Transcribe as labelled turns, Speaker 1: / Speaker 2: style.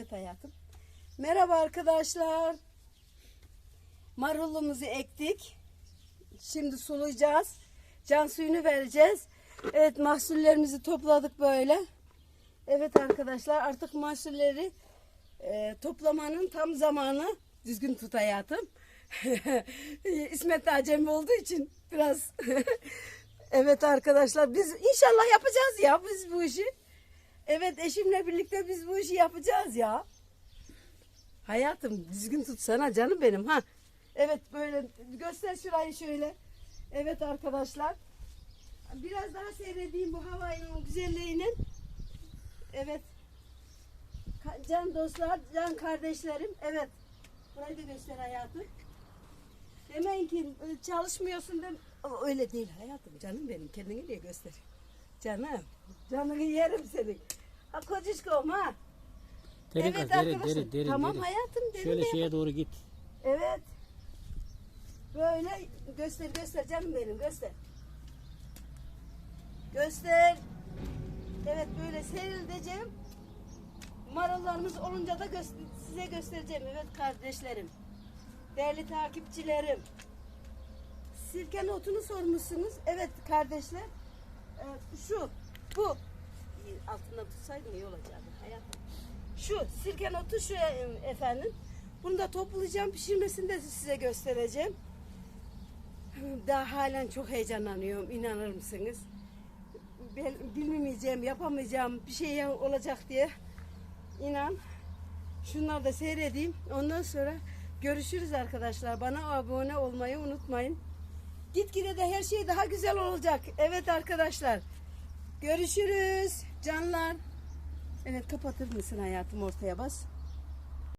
Speaker 1: Evet hayatım. Merhaba arkadaşlar. Marulumuzu ektik. Şimdi sulayacağız. Can suyunu vereceğiz. Evet mahsullerimizi topladık böyle. Evet arkadaşlar artık mahsulleri e, toplamanın tam zamanı. Düzgün tut hayatım. İsmet de acemi olduğu için biraz. evet arkadaşlar biz inşallah yapacağız ya biz bu işi. Evet eşimle birlikte biz bu işi yapacağız ya. Hayatım düzgün tutsana canım benim ha. Evet böyle göster şurayı şöyle. Evet arkadaşlar. Biraz daha seyredeyim bu havanın güzelliğinin. Evet. Can dostlar, can kardeşlerim. Evet. Burayı da göster hayatım. Demeyin ki çalışmıyorsun dem. Öyle değil hayatım. Canım benim. Kendini niye göster? Canım. Canını yerim senin. Ha kocuşkom ha.
Speaker 2: Derin
Speaker 1: evet
Speaker 2: kaz, derin, derin, derin,
Speaker 1: tamam
Speaker 2: derin.
Speaker 1: hayatım. Derin
Speaker 2: Şöyle
Speaker 1: de-
Speaker 2: şeye doğru git.
Speaker 1: Evet. Böyle göster göster canım benim göster. Göster. Evet böyle seyredeceğim. Marullarımız olunca da gö- size göstereceğim. Evet kardeşlerim. Değerli takipçilerim. Sirke notunu sormuşsunuz. Evet kardeşler. Ee, şu bu altından tutsaydım iyi olacaktı hayatım. Şu sirke notu şu e, efendim. Bunu da toplayacağım. Pişirmesini de size göstereceğim. Daha halen çok heyecanlanıyorum. inanır mısınız? Ben bilmeyeceğim, yapamayacağım bir şey olacak diye. İnan. Şunları da seyredeyim. Ondan sonra görüşürüz arkadaşlar. Bana abone olmayı unutmayın. Gitgide de her şey daha güzel olacak. Evet arkadaşlar. Görüşürüz. Canlar. Evet kapatır mısın hayatım ortaya bas.